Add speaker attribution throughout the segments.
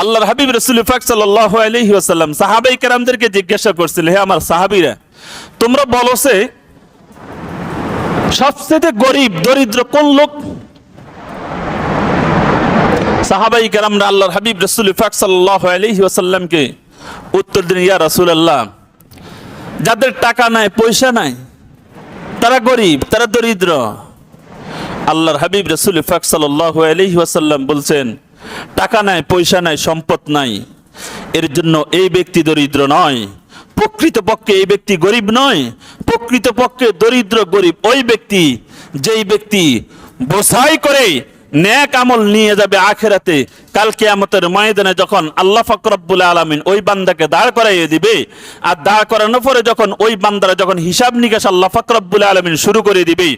Speaker 1: আল্লাহর হাবিব রসুল ফাক সাল্লাহ আলহি আসাল্লাম সাহাবাই কেরামদেরকে জিজ্ঞাসা করছিল, হে আমার সাহাবিরা, তোমরা বলো সে সবচেয়ে গরিব, দরিদ্র কোন লোক? সাহাবাই কেরামরা আল্লাহর হাবিব রসুল ফাক সাল্লাহ আলহি আসাল্লামকে উত্তর দিন ইয়া রসুল আল্লাহ যাদের টাকা নাই, পয়সা নাই, তারা গরিব, তারা দরিদ্র। আল্লাহর হাবিব রসুল ফাক সাল্লাহ আলহি আসাল্লাম বলছেন টাকা নাই, পয়সা নাই, সম্পদ নাই। এর জন্য এই ব্যক্তি দরিদ্র নয়। প্রকৃতপক্ষে এই ব্যক্তি গরিব নয়। প্রকৃতপক্ষে দরিদ্র, গরিব ওই ব্যক্তি যেই ব্যক্তি বোঝাই করে ন্যাক আমল নিয়ে যাবে আখেরাতে। কালকে আমতের ময়দানে যখন আল্লাহ ফকরব্বুল আলমিন ওই বান্দাকে দাঁড় করাইয়ে দিবে, আর দাঁড় করানোর পরে যখন ওই বান্দারা যখন হিসাব নিকাশ আল্লাহ ফকরব্বুল আলমিন শুরু করে দিবে,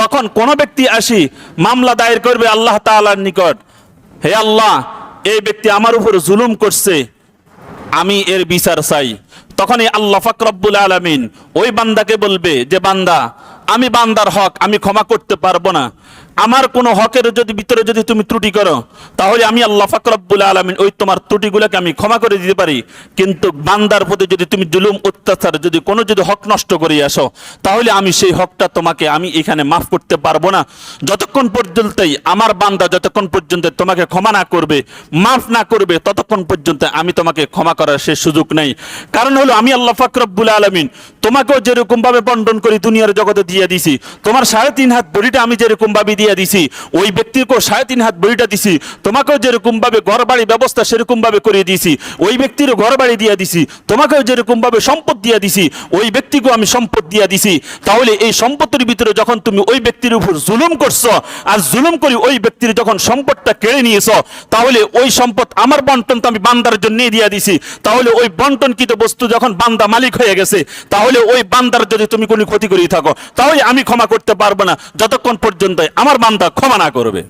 Speaker 1: তখন কোন ব্যক্তি আসি মামলা দায়ের করবে আল্লাহ তাআলার নিকট। হে আল্লাহ, এই ব্যক্তি আমার উপর জুলুম করছে, আমি এর বিচার চাই। তখনই আল্লাহ ফাকরাবুল আলমিন ওই বান্দাকে বলবে যে, বান্দা, আমি বান্দার হক, আমি ক্ষমা করতে পারব না। আমার কোনো হকের যদি ভিতরে যদি তুমি ত্রুটি করো, তাহলে আমি আল্লাহ ফাকরব্বুল আলমিন ওই তোমার ত্রুটিগুলোকে আমি ক্ষমা করে দিতে পারি। কিন্তু বান্দার প্রতি যদি তুমি জুলুম, অত্যাচার, যদি কোনো যদি হক নষ্ট করে আসো, তাহলে আমি সেই হকটা তোমাকে আমি এখানে মাফ করতে পারব না। যতক্ষণ পর্যন্তই আমার বান্দা যতক্ষণ পর্যন্ত তোমাকে ক্ষমা না করবে, মাফ না করবে, ততক্ষণ পর্যন্ত আমি তোমাকে ক্ষমা করার সে সুযোগ নেই। কারণ হলো আমি আল্লাহ ফাকরব্বুল আলমিন তোমাকেও যেরকমভাবে বন্টন করি দুনিয়ার জগতে দিয়ে দিছি, তোমার সাড়ে তিন হাত বড়িটা আমি যেরকম ভাবে দিয়ে দিছি, ওই ব্যক্তিকেও সাড়ে তিন হাত বড়িটা দিছি, তোমাকেও যেরকম ভাবে ঘর বাড়ি ব্যবস্থা সেরকম ভাবে করে দিয়েছি, ওই ব্যক্তির ঘর বাড়ি দিয়ে দিছি, তোমাকেও যেরকম ভাবে সম্পদ দিয়ে দিছি, ওই ব্যক্তিকেও আমি সম্পদ দিয়ে দিছি। তাহলে এই সম্পত্তির ভিতরে যখন তুমি ওই ব্যক্তির উপর জুলুম করছ, আর জুলুম করি ওই ব্যক্তির যখন সম্পদটা কেড়ে নিয়েছো, তাহলে ওই সম্পদ আমার বন্টন তো আমি বান্দার জন্য দিয়ে দিছি। তাহলে ওই বন্টনকৃত বস্তু যখন বান্দা মালিক হয়ে গেছে, তাহলে ওই বান্দার যদি তুমি কোনো ক্ষতি করিয়ে থাকো, তাহলে আমি ক্ষমা করতে পারব না। যতক্ষণ পর্যন্ত আমার বান্দা ক্ষমা না করবে।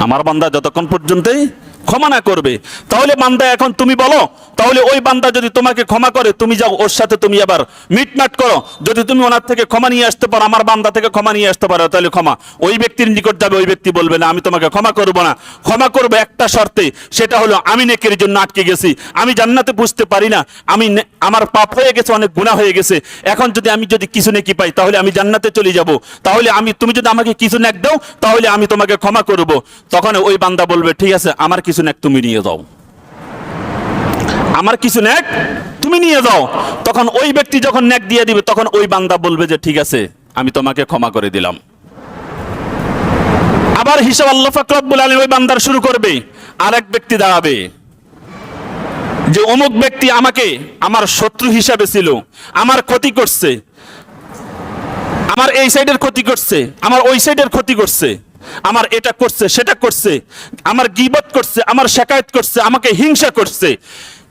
Speaker 1: আমার বান্দা যতক্ষণ পর্যন্তই ক্ষমা না করবে। তাহলে বান্দা এখন তুমি বলো, তাহলে ওই বান্দা যদি তোমাকে ক্ষমা করে, তুমি যাও ওর সাথে তুমি আবার মিটমাট করো। যদি তুমি ওনার থেকে ক্ষমা নিয়ে আসতে পারো, আমার বান্দা থেকে ক্ষমা নিয়ে আসতে পারো, তাহলে ক্ষমা। ওই ব্যক্তির নিকট যাবে, ওই ব্যক্তি বলবে, না, আমি তোমাকে ক্ষমা করব না। ক্ষমা করব একটা শর্তে, সেটা হলো আমি নেকের জন্য আটকে গেছি। আমি জান্নাতে বুঝতে পারি না। আমি আমার পাপ হয়ে গেছে, অনেক গুণা হয়ে গেছে। এখন যদি আমি যদি কিছু নেকি পাই, তাহলে আমি জান্নাতে চলে যাব। তাহলে আমি তুমি যদি আমাকে কিছু নেক দাও, তাহলে আমি তোমাকে ক্ষমা করব। তখন ওই বান্দা বলবে, ঠিক আছে, আমার কিছু নেক তুমি নিয়ে যাও। আমার কিছু নেক তুমি নিয়ে যাও। তখন ওই ব্যক্তি যখন নেক দিয়ে দিবে, তখন ওই বান্দা বলবে যে, ঠিক আছে, আমি তোমাকে ক্ষমা করে দিলাম। আবার হিসাব আল্লাহ ফাকরাবুল আলী ওই বান্দার শুরু করবে আর এক ব্যক্তি দাঁড়াবে। যে অমুক ব্যক্তি আমাকে, আমার শত্রু হিসাবে ছিল, আমার ক্ষতি করছে, আমার এই সাইডের ক্ষতি করছে, আমার ওই সাইডের ক্ষতি করছে। আমার এটা করছে, সেটা করছে, আমার গিবত করছে, আমার শেকায়ত করছে, আমাকে হিংসা করছে।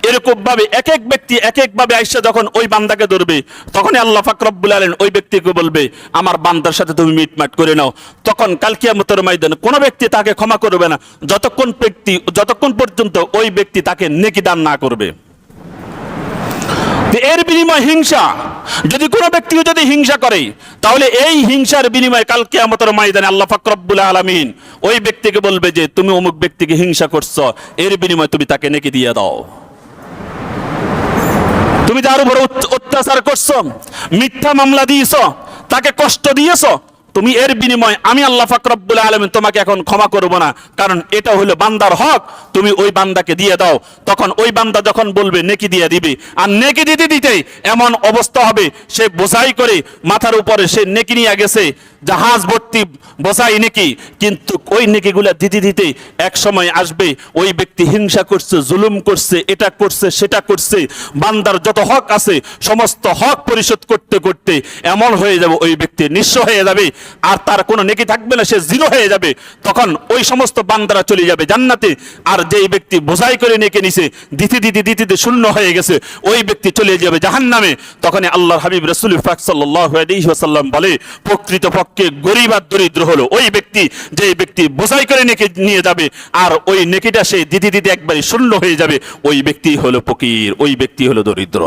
Speaker 1: এরকম ভাবে এক এক ব্যক্তি এক এক ভাবে আইসা যখন ওই বান্দাকে ধরবে, তখনই আল্লাহ ফাকরবুল আলেন ওই ব্যক্তিকে বলবে, আমার বান্দার সাথে তুমি মিটমাট করে নাও। তখন কালকিয়ামতের ময়দানে কোনো ব্যক্তি তাকে ক্ষমা করবে না, যতক্ষণ ব্যক্তি যতক্ষণ পর্যন্ত ওই ব্যক্তি তাকে নেকি দান না করবে। এর বিনিময় হিংসা। যদি কোনো ব্যক্তি যদি হিংসা করে, তাহলে এই হিংসার বিনিময়ে কালকে আমাদের ময়দানে আল্লাহ ফাকরবুল আলমিন ওই ব্যক্তিকে বলবে যে, তুমি অমুক ব্যক্তিকে হিংসা করছ, এর বিনিময় তুমি তাকে নেকি দিয়ে দাও। তুমি যার উপর অত্যাচার করছ, মিথ্যা মামলা দিয়েছ, তাকে কষ্ট দিয়েছ তুমি এর বিনিময় আমি আল্লাহ ফাকরবুল আলমিন তোমাকে এখন ক্ষমা করব না। কারণ এটা হলো বান্দার হক। তুমি ওই বান্দাকে দিয়ে দাও। তখন ওই বান্দা যখন বলবে, নেকি দিয়ে দিবে। আর নেকি দিতে দিতে এমন অবস্থা হবে, সে বোঝাই করে মাথার উপরে সে নেকি নিয়ে গেছে। জাহাজ ভর্তি বোঝাই নেকি, কিন্তু ওই নেকিগুলা দিতে দিতে এক সময় আসবে, ওই ব্যক্তি হিংসা করছে, জুলুম করছে, এটা করছে, সেটা করছে, বান্দার যত হক আছে, সমস্ত হক পরিশোধ করতে করতে এমন হয়ে যাবে, ওই ব্যক্তি নিঃস্ব হয়ে যাবে, আর তার কোনো নেকি থাকবে না, সে জিরো হয়ে যাবে, তখন ওই সমস্ত বান্দারা চলে যাবে জান্নাতে, আর যেই ব্যক্তি বোঝাই করে নেকে নিছে, দিতে দিতে দিতে শূন্য হয়ে গেছে, ওই ব্যক্তি চলে যাবে জাহান নামে তখন আল্লাহর হাবিব রসুল ফাক সাল্লাম বলে প্রকৃত পক্ষে গরিব আর দরিদ্র হলো। ওই ব্যক্তি যে ব্যক্তি বোঝাই করে নেকি নিয়ে যাবে, আর ওই নেকিটা সেই দিদি দিদি একবারে শূন্য হয়ে যাবে, ওই ব্যক্তি হলো ফকির, ওই ব্যক্তি হলো দরিদ্র।